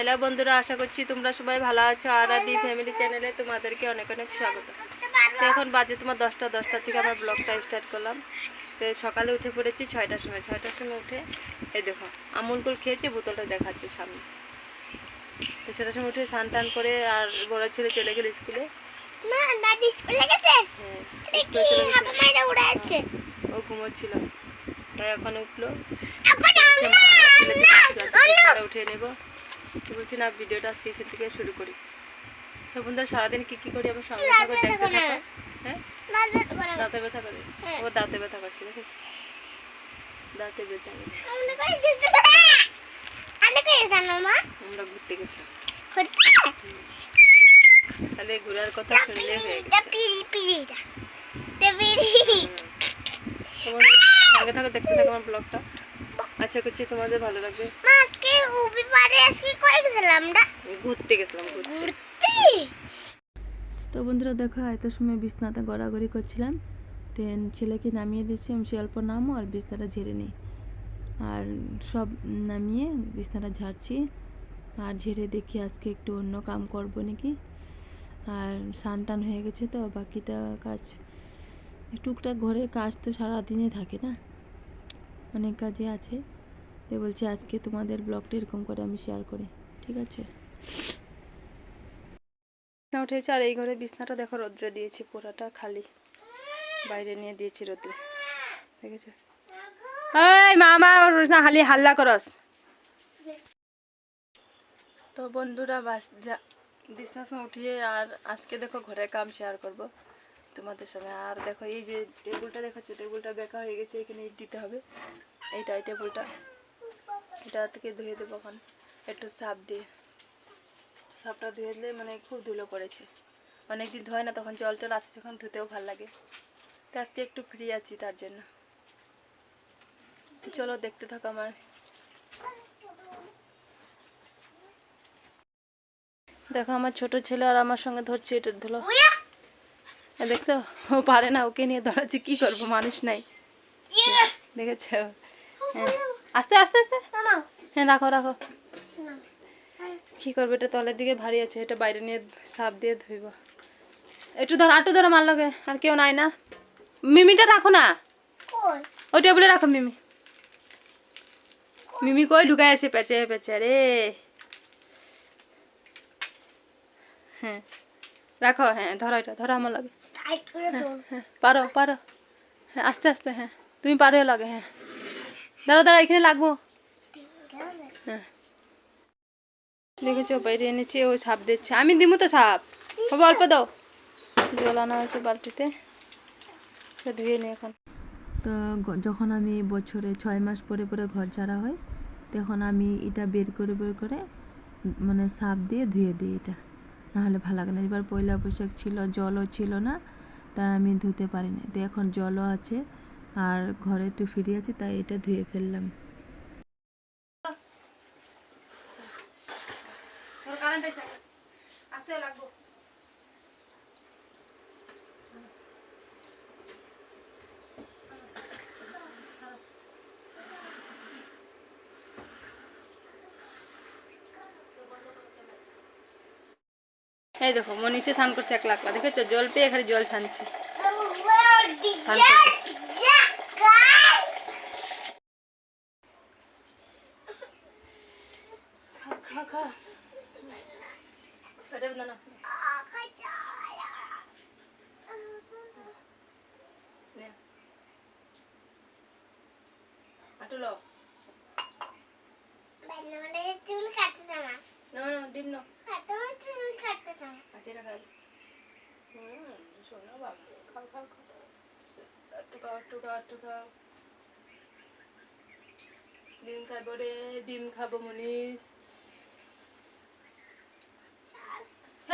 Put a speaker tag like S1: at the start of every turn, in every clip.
S1: Hello বন্ধুরা আশা করছি তোমরা সবাই ভালো আছো। আর আদি ফ্যামিলি চ্যানেলে তোমাদেরকে অনেক অনেক স্বাগত। তো এখন বাজে তোমার দশটা দশটা থেকে আমরা ব্লগটা স্টার্ট করলাম। তো সকালে উঠে পড়েছি ছয়টার সময় ছয়টার সময় উঠে এই দেখো আমুলকুল খেয়েছি বোতলটা দেখাচ্ছে সামনে। তো ছটার সময় উঠে স্নান টান করে আর বড় ছেলে চলে গেল স্কুলে। হ্যাঁ ও ঘুমোচ্ছিল। তাই এখন উঠল। উঠে নেব। তো বলছি না ভিডিওটা আজকে এখান থেকে শুরু করি। তো বন্ধুরা সারাদিন কি কি করি? আমার সঙ্গে থাকো দেখতে থাকো। হ্যাঁ? দাঁতে ব্যথা করে।
S2: হ্যাঁ।
S1: ও দাঁতে ব্যথা করছে দেখো। দাঁতে ব্যথা
S2: আমরা
S1: ঘুরতে গেছিলাম তাহলে ঘোরার কথা শুনলে হয়ে গেছে। সঙ্গে থাকো দেখতে থাকো আমার ব্লগটা। আশা করছি তোমাদের ভালো লাগবে।
S2: আজকে উবি পারে আজকে কই গেছিলাম আমরা?
S1: ঘুরতে গেছিলাম ঘুরতে। তো বন্ধুরা দেখো এত সময় বিছনাতে গড়াগড়ি করছিলাম। দেন ছেলেকে নামিয়ে দিচ্ছি আমি সে অল্প নামো আর বিছনাটা ঝেড়ে নিই। আর সব নামিয়ে বিছনাটা ঝাড়ছি আর ঝেড়ে দেখি আজকে একটু অন্য কাম করব নাকি। আর স্নান টান হয়ে গেছে তো বাকিটা কাজ টুকটাক ঘরে কাজ তো সারাদিনে থাকে না। অনেক কাজে আছে। তো বলছি আজকে তোমাদের ব্লগটা এরকম করে আমি শেয়ার করি, ঠিক আছে? বিছনা উঠেছে, আর এই ঘরে বিছনাটা দেখো, রোদ্রে দিয়েছি পুরাটা খালি। বাইরে নিয়ে দিয়েছি রোদ্রে, দেখেছ? এই মামা হাল্লা করস। তো বন্ধুরা, বাস যা- বিছনা টিছনা উঠিয়ে, আর আজকে দেখো ঘরে কাম শেয়ার করব তোমাদের সঙ্গে। আর দেখো, এই যে টেবিলটা দেখাচ্ছ টেবিলটা বেঁকা হয়ে গেছে এখানে দিতে হবে। এইটা, এই টেবিলটা এটা থেকে ধুয়ে দেবো এখন। একটু সাপ দিয়ে। সাপটা ধুয়ে দিলে মানে খুব ধুলো পড়েছে। অনেক দিন ধোয় না তখন জল টল আছে যখন ধুতেও ভালো লাগে। তো আজকে একটু ফ্রি আছি তার জন্য। চলো দেখতে থাকো আমার। দেখো আমার ছোট ছেলে আর আমার সঙ্গে ধরছে এটা ধুলো। এ দেখছ? ও পারে না ওকে নিয়ে ধরাচ্ছি কি করব? মানুষ নাই। দেখেছ? হ্যাঁ। আস্তে আস্তে আস্তে। হ্যাঁ রাখো রাখো। কি করবে এটা তলের দিকে ভারী আছে এটা বাইরে নিয়ে সাপ দিয়ে ধুইব। একটু ধর আটু ধরো মার লগে আর কেউ নাই না। মিমিটা রাখো না। ওই টেবিলে রাখো মিমি। মিমি কই ঢুকায় আছে পেঁচে পেঁচে রে। হ্যাঁ রাখো হ্যাঁ ধরো এটা ধরো আমার লাগে।
S2: টাইট
S1: হ্যাঁ পারো পারো। হ্যাঁ আস্তে আস্তে হ্যাঁ। তুমি পারো লাগে হ্যাঁ। দাঁড়া দাঁড়া এখানে লাগবো। হ্যাঁ। দেখেছ বাইরে এনেছি ও সাপ দিচ্ছে। আমি দিমু তো সাপ হবে অল্প দাও। জল আনা হয়েছে বালতিতে। সে ধুয়ে নি এখন। তো যখন আমি বছরে ছয় মাস পরে পরে ঘর ছাড়া হয় তখন আমি এটা বের করে বের করে মানে সাপ দিয়ে ধুয়ে দিই এটা। নাহলে ভালো লাগে না। এবার পয়লা বৈশাখ ছিল জলও ছিল না তাই আমি ধুতে পারিনি। তো এখন জলও আছে। আর ঘরে একটু ফিরে আছে তাই এটা ধুয়ে ফেললাম। এই দেখো মনীষে স্নান করছে এক লাখ দেখেছ? জল পেয়ে এখানে জল ছানছে। স্নান করছে খা খা এটা না না আটুলো
S2: চুল কাটতেছে আমার
S1: না না ডিম না
S2: তোমার চুল কাটতেছে আমার
S1: আছে এটা হুম শোনো বাবা খাও খাও খাও একটু খাও একটু খাও একটু খাও ডিম খাব রে ডিম খাব মনীষ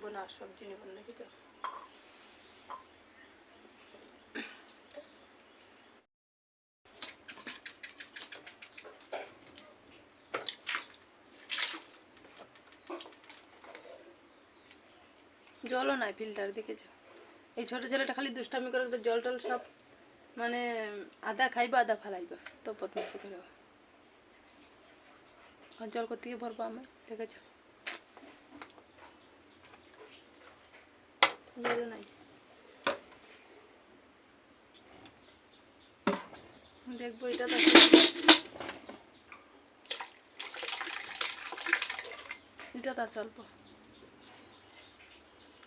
S1: নিব না, সবজি নিব না দেখেছ জলও নাই ফিল্টার দেখেছ এই ছোট ছেলেটা খালি দুষ্টামি করে জল টল সব মানে আদা খাইবো, আদা ফালাইবো, তো বদমাসি করে জল গিয়ে ভরবো আমি দেখেছ? নাই দেখব এটা এটা তা অল্প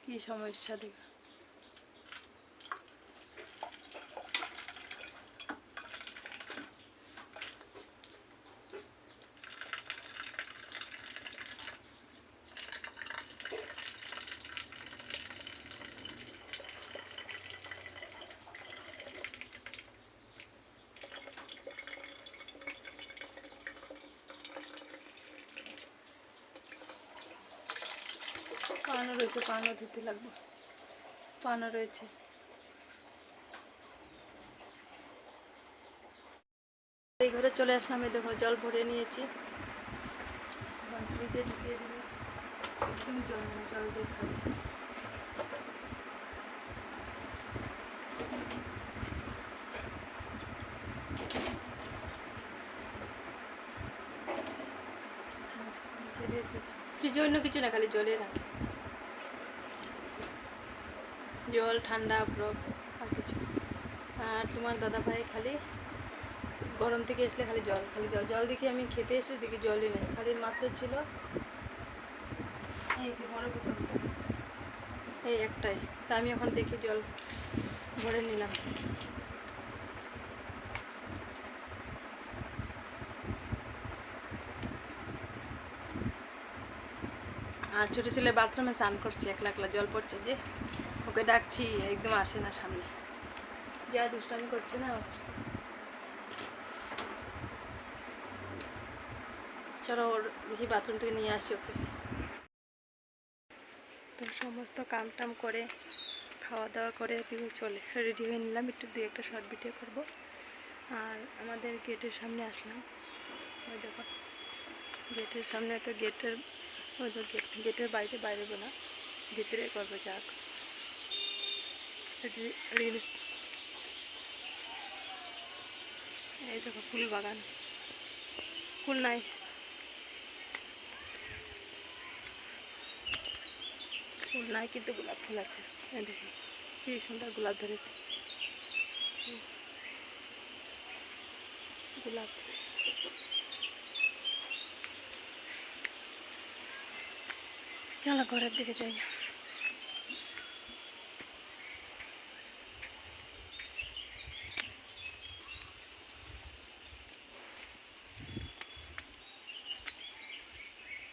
S1: কি সমস্যা দেখ। পানও রয়েছে, পানও ধুতে লাগবে। পানও রয়েছে। এই ঘরে চলে আসলাম, এই দেখো, জল ভরে নিয়েছি। ফ্রিজে ঢুকিয়ে দিল একদম জল জল দিয়ে দিয়েছি। ফ্রিজে অন্য কিছু না, খালি জলে রাখি। জল, ঠান্ডা বরফ আর কিছু। আর তোমার দাদা ভাই খালি গরম থেকে এসলে খালি জল খালি জল। জল দেখি আমি খেতে এসে দেখি জলই নেই। খালি মাত্র ছিল এই যে বড় বোতলটা। এই একটাই। তা আমি এখন দেখি জল ভরে নিলাম। আর ছোটো ছেলে বাথরুমে স্নান করছে, একলা একলা জল পড়ছে যে। ওকে ডাকছি, একদম আসে না সামনে। যা দুষ্টামি করছে না। চলো ওর দেখি বাথরুম থেকে নিয়ে আসি ওকে। তো সমস্ত কাম টাম করে, খাওয়া দাওয়া করে চলে। রেডি হয়ে নিলাম, একটু দিয়ে একটা শর্ট ভিডিও করব। আর আমাদের গেটের সামনে আসলাম। ওই দেখো, গেটের সামনে তো গেটের, ওই গেট, গেটের বাইরে বাইরে না ভিতরে করব যাক। রিলস। এই দেখো, ফুল বাগান। ফুল নাই। ফুল নাই কিন্তু গোলাপ ফুল আছে। দেখি, কি সুন্দর গোলাপ ধরেছে। গোলাপ। চলো ঘরের দিকে যাই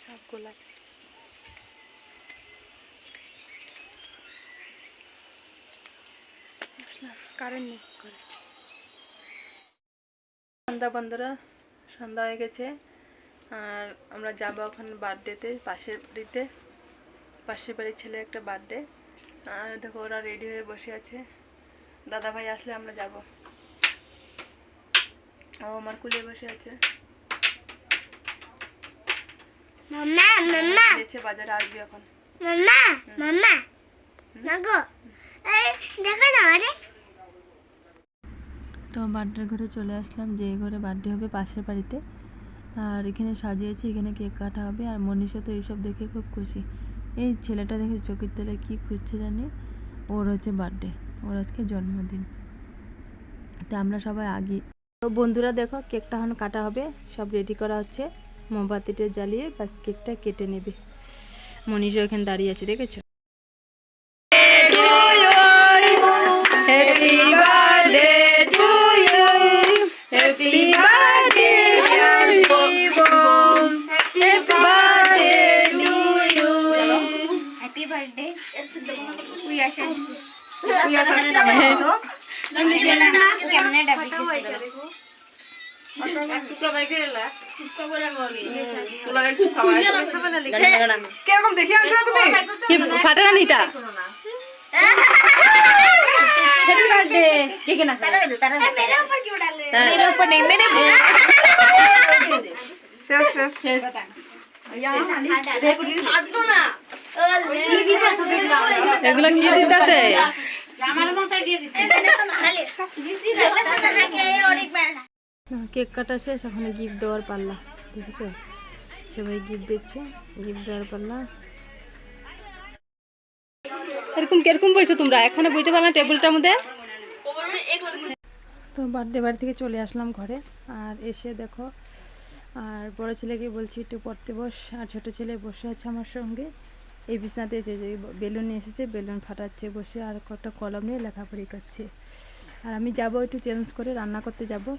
S1: সব গোলাপ বুঝলাম কারেন্ট সন্ধ্যা বন্ধুরা সন্ধ্যা হয়ে গেছে। আর আমরা যাব এখন বার্থডেতে পাশের বাড়িতে। পাশের বাড়ির ছেলে একটা বার্থডে। আর দেখো ওরা রেডি হয়ে বসে আছে। দাদা ভাই আসলে আমরা যাব। ও আমার কুলে বসে আছে।
S2: মাম্মা মাম্মা।
S1: গেছে বাজারে আসবে এখন।
S2: মাম্মা মাম্মা। মাগো এই দেখো না আরে।
S1: তো বার্থডের ঘরে চলে আসলাম যে ঘরে বার্থডে হবে পাশের বাড়িতে। আর এখানে সাজিয়েছে, এখানে কেক কাটা হবে আর মনীষা তো এইসব দেখে খুব খুশি। এই ছেলেটা দেখে চোখের তলায় কী খুঁজছে জানি? ওর হচ্ছে বার্থডে ওর আজকে জন্মদিন। তো আমরা সবাই আগে। তো বন্ধুরা দেখো, কেকটা এখন কাটা হবে, সব রেডি করা হচ্ছে। মোমবাতিটা জ্বালিয়ে বাস কেকটা কেটে নেবে। মনীষা এখানে দাঁড়িয়ে আছে, দেখেছ?
S3: কিরকম দেখি আনছো না তুমি
S1: কি ফাটে না নিটা
S4: हैप्पी बर्थडे ठीक है ना
S2: मेरे ऊपर क्यों डाल रहे हो
S4: मेरे ऊपर नहीं मेरे
S3: শেষ শেষ
S1: এগুলো কি দিতেছে? কেক কাটা শেষ, এখন গিফট দেওয়ার পাল্লা দেখেছ সবাই গিফট দিচ্ছে গিফট দেওয়ার পাল্লা। এরকম কীরকম বইছো তোমরা? এখানে বইতে পারো না টেবিলটার মধ্যে? তো বার্থডে বাড়ি থেকে চলে আসলাম ঘরে, আর এসে দেখো, আর বড় ছেলেকে বলছি, একটু পড়তে বস। আর ছোট ছেলে বসে আছে আমার সঙ্গে। এই বিছনাতে এসে যে বেলুন এসেছে, বেলুন ফাটাচ্ছে, বসে আর কটা কলম নিয়ে লেখাপড়ি করছে। আর আমি যাব একটু চেঞ্জ করে, রান্না করতে যাব।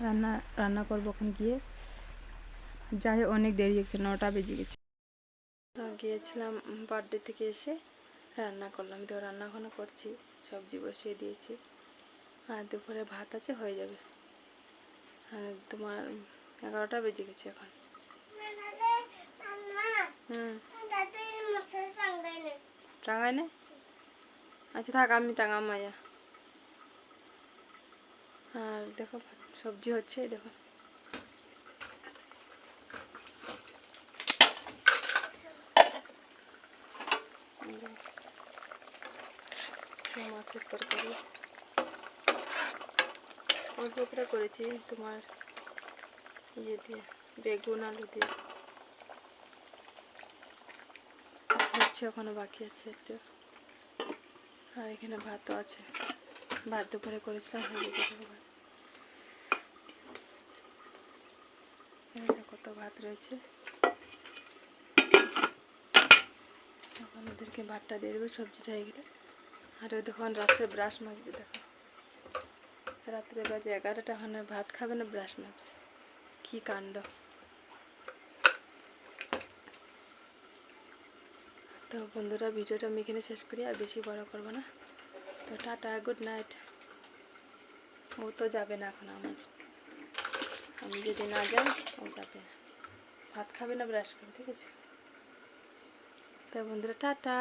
S1: রান্না রান্না করব ওখানে গিয়ে। যাই অনেক দেরি হয়েছে, নটা বেজে গেছে। গিয়েছিলাম বার্থডে থেকে এসে, রান্না করলাম। তো রান্না করছি, সবজি বসিয়ে দিয়েছি। আর দুপুরে ভাত আছে, হয়ে যাবে। আর তোমার এগারোটা বেজে গেছে এখন। হুম। টাঙায় না আচ্ছা থাক, আমি টাঙাম মায়া আর দেখো, সবজি হচ্ছে দেখো। মাছের তরকারি। অল্প করে করেছি তোমার ইয়ে দিয়ে, বেগুন, আলু দিয়ে। হচ্ছে ওখানে বাকি আছে একটু। আর এখানে ভাতও আছে। ভাত দুপুরে করেছিলাম, হয়ে গেছে এবার। এখানে কত ভাত রয়েছে। তখন ওদেরকে ভাতটা দিয়ে দেবো সবজিটা হয়ে গেলে। আর ওই দেখুন রাত্রে ব্রাশ মাজবে, দেখো। রাত্রে বাজে এগারোটা আর ভাত খাবে না, ব্রাশ মাজবে। কী কাণ্ড। তো বন্ধুরা, ভিডিওটা আমি এখানে শেষ করি, আর বেশি বড় করব না। তো টাটা, গুড নাইট। ও তো যাবে না এখন আমার। আমি যদি না যাই ও যাবে। না ভাত খাবে না, ব্রাশ করে ঠিক আছে? তো বন্ধুরা, টাটা।